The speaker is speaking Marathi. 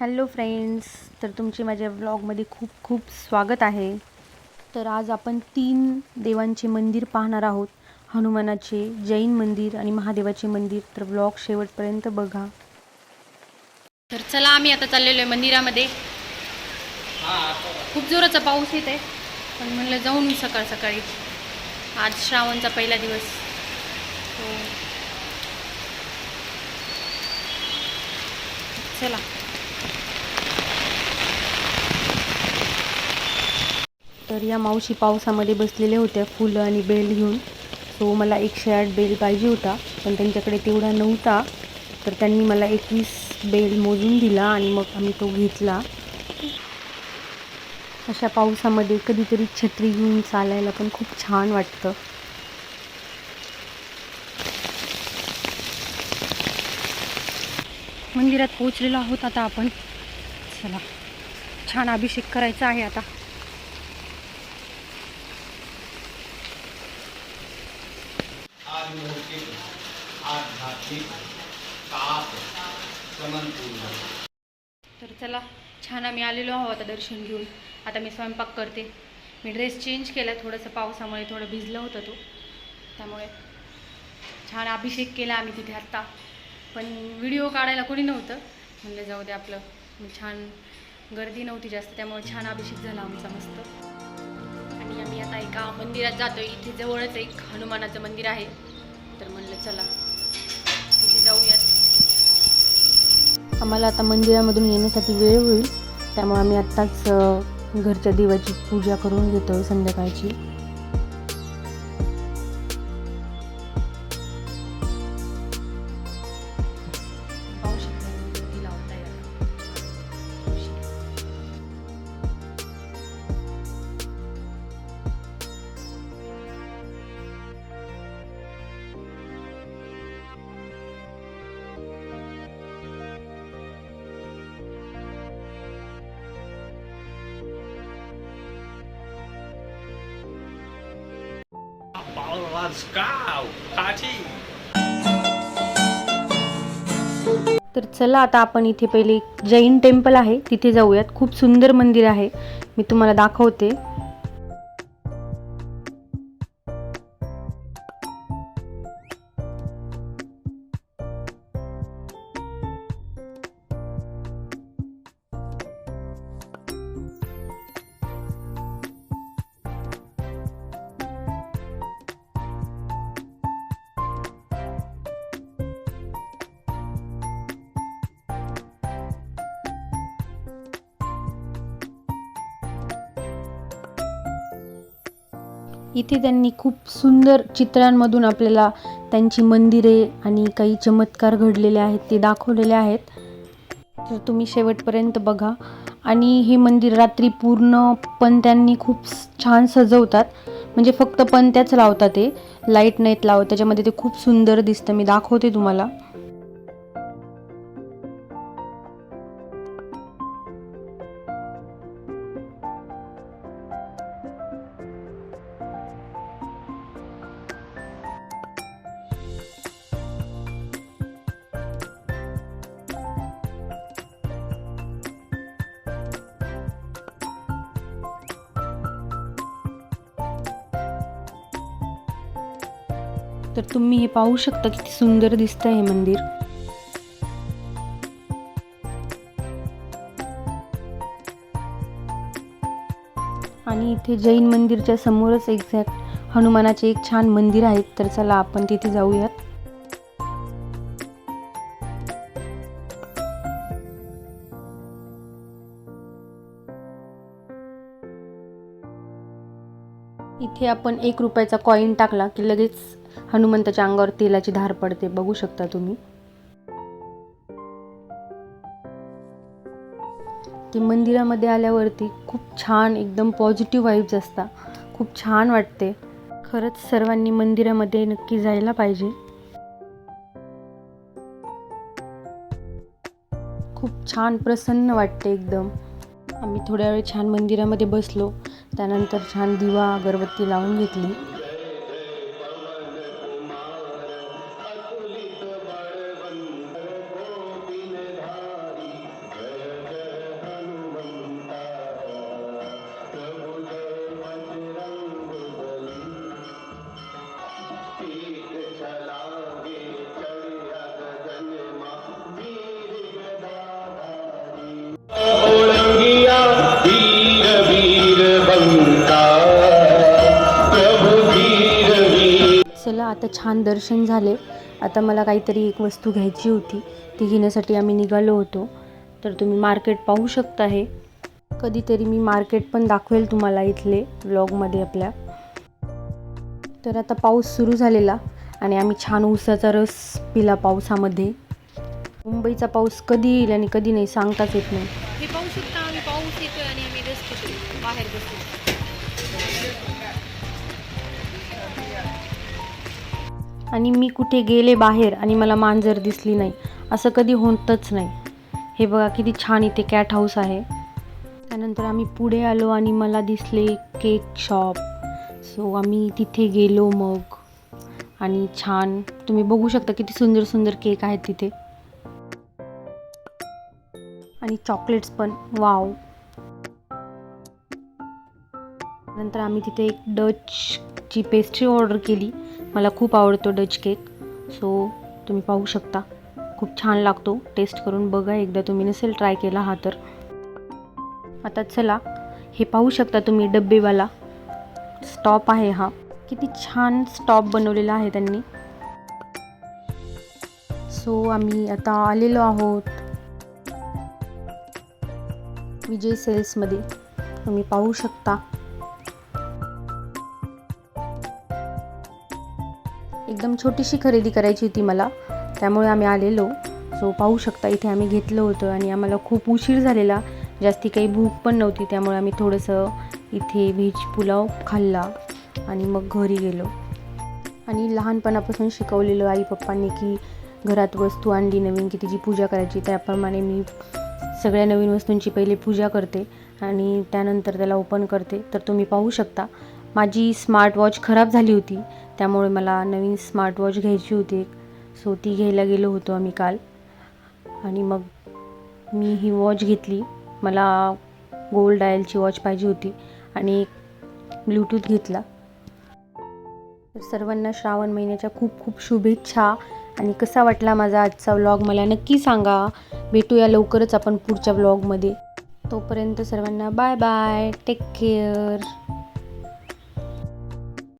हॅलो फ्रेंड्स तर तुमचे माझ्या व्लॉगमध्ये खूप खूप स्वागत आहे. तर आज आपण तीन देवांचे मंदिर पाहणार आहोत. हनुमानाचे जैन मंदिर आणि महादेवाचे मंदिर. तर व्लॉग शेवटपर्यंत बघा. तर चला आम्ही आता चाललेलो आहे मंदिरामध्ये. खूप जोराचा पाऊस येत आहे पण म्हणलं जाऊन सकाळ सकाळी. आज श्रावणचा पहिला दिवस. हो. चला. तर या मावशी पावसामध्ये बसलेल्या होत्या फुलं आणि बेल घेऊन. सो मला एकशे आठ बेल पाहिजे होता पण त्यांच्याकडे तेवढा नव्हता. तर त्यांनी मला एकवीस बेल मोजून दिला आणि मग आम्ही तो घेतला. अशा पावसामध्ये कधीतरी छत्री घेऊन चालायला पण खूप छान वाटतं. मंदिरात पोहोचलेलो आहोत आता आपण. चला छान अभिषेक करायचा आहे आता. तर चला छान आम्ही आलेलो आहोत आता दर्शन घेऊन. आता मी स्वयंपाक करते. मी ड्रेस चेंज केला थोडंसं पावसामुळे थोडं भिजलं होतं तो. त्यामुळे छान अभिषेक केला आम्ही तिथे आत्ता. पण व्हिडिओ काढायला कोणी नव्हतं. म्हणलं जाऊ दे आपलं. म्हणजे छान गर्दी नव्हती जास्त त्यामुळे छान अभिषेक झाला आमचा मस्त. आणि आम्ही आता एका मंदिरात जातो इथे जवळच एक हनुमानाचं मंदिर आहे. तर म्हणलं चला. आम्हाला आता मंदिरामधून येण्यासाठी वेळ होईल. त्यामुळे आम्ही आत्ताच घरच्या देवाची पूजा करून घेतो संध्याकाळची. Let's go! Party! तर चला आता आपण इथे पहिले एक जैन टेम्पल आहे तिथे जाऊयात खूप सुंदर मंदिर आहे मी तुम्हाला दाखवते इथे त्यांनी खूप सुंदर चित्रांमधून आपल्याला त्यांची मंदिरे आणि काही चमत्कार घडलेले आहेत ते दाखवलेले आहेत. तर तुम्ही शेवटपर्यंत बघा. आणि हे मंदिर रात्री पूर्ण पण त्यांनी खूप छान सजवतात. म्हणजे फक्त पण त्याच लावतात ते. लाइट नाहीत लावत त्याच्यामध्ये ते खूप सुंदर दिसतं. मी दाखवते तुम्हाला. तर तुम्ही हे पाहू शकता किती सुंदर दिसतं हे मंदिर. आणि इथे जैन मंदिरच्या समोरच एक्झॅक्ट हनुमानाचे एक छान मंदिर आहे तर चला आपण तिथे जाऊयात. इथे आपण एक रुपयाचा कॉईन टाकला की लगेच हनुमंताच्या अंगावर तेलाची धार पडते बघू शकता तुम्ही. ते मंदिरामध्ये आल्यावरती खूप छान एकदम पॉझिटिव्ह वाईब्स असतात. खूप छान वाटते. खरंच सर्वांनी मंदिरामध्ये नक्की जायला पाहिजे. खूप छान प्रसन्न वाटते एकदम. आम्ही थोड्या वेळ छान मंदिरामध्ये बसलो. त्यानंतर छान दिवा अगरबत्ती लावून घेतली. आता छान दर्शन झाले. आता मला काहीतरी एक वस्तू घ्यायची होती. ती घेण्यासाठी आम्ही निघालो होतो. तर तुम्ही मार्केट पाहू शकता हे. कधीतरी मी मार्केट पण दाखवेल तुम्हाला इथले व्लॉगमध्ये आपल्या. तर आता पाऊस सुरू झालेला आणि आम्ही छान ऊसाचा रस पिला पावसामध्ये. मुंबईचा पाऊस कधी येईल आणि कधी नाही सांगताच येत नाही. हे पाहू शकता आम्ही. पाऊस येतोय आणि आम्ही रस बाहेर बसतो आणि मी कुठे गेले बाहेर आणि मला मांजर दिसली नाही. असं कधी होतच नाही. हे बघा किती छान इथे कॅट हाऊस आहे. त्यानंतर आम्ही पुढे आलो आणि मला दिसले केक शॉप. सो आम्ही तिथे गेलो मग. आणि छान. तुम्ही बघू शकता किती सुंदर सुंदर केक आहेत तिथे. आणि चॉकलेट्स पण. वाव नंतर आम्ही तिथे एक डचची पेस्ट्री ऑर्डर केली. मला खूप आवडतो डच केक. सो तुम्ही पाहू शकता. खूप छान लागतो. टेस्ट करून बघा. एकदा तुम्ही नसेल ट्राय केला हा तर. आता चला. हे पाहू शकता तुम्ही डब्बेवाला. स्टॉप आहे हा. किती छान स्टॉप बनवलेला आहे त्यांनी. सो आम्ही आता आलेलो आहोत. विजय सेल्समध्ये तुम्ही पाहू शकता. एकदम छोटीशी खरेदी करायची होती मला. त्यामुळे आम्ही आलेलो. सो पाहू शकता इथे आम्ही घेतलं होतं आणि आम्हाला खूप उशीर झालेला. जास्ती काही भूक पण नव्हती त्यामुळे आम्ही थोडंसं इथे व्हेज पुलाव खाल्ला आणि मग घरी गेलो. आणि लहानपणापासून शिकवलेलं आई पप्पांनी की घरात वस्तू आणली नवीन की तिची पूजा करायची. त्याप्रमाणे मी सगळ्या नवीन वस्तूंची पहिले पूजा करते आणि त्यानंतर त्याला ओपन करते. तर तुम्ही पाहू शकता माझी स्मार्ट वॉच खराब झाली होती. त्यामुळे मला नवीन स्मार्ट वॉच घ्यायची होती सो ती घ्यायला गेलो होतो आम्ही काल. आणि मग मी ही वॉच घेतली. मला गोल्ड डायलची वॉच पाहिजे होती. आणि एक ब्लूटूथ घेतला. तर सर्वांना श्रावण महिन्याच्या खूप खूप शुभेच्छा. आणि कसा वाटला माझा आजचा व्लॉग मला नक्की सांगा. भेटूया लवकरच आपण पुढच्या व्लॉगमध्ये तोपर्यंत सर्वांना बाय बाय टेक केअर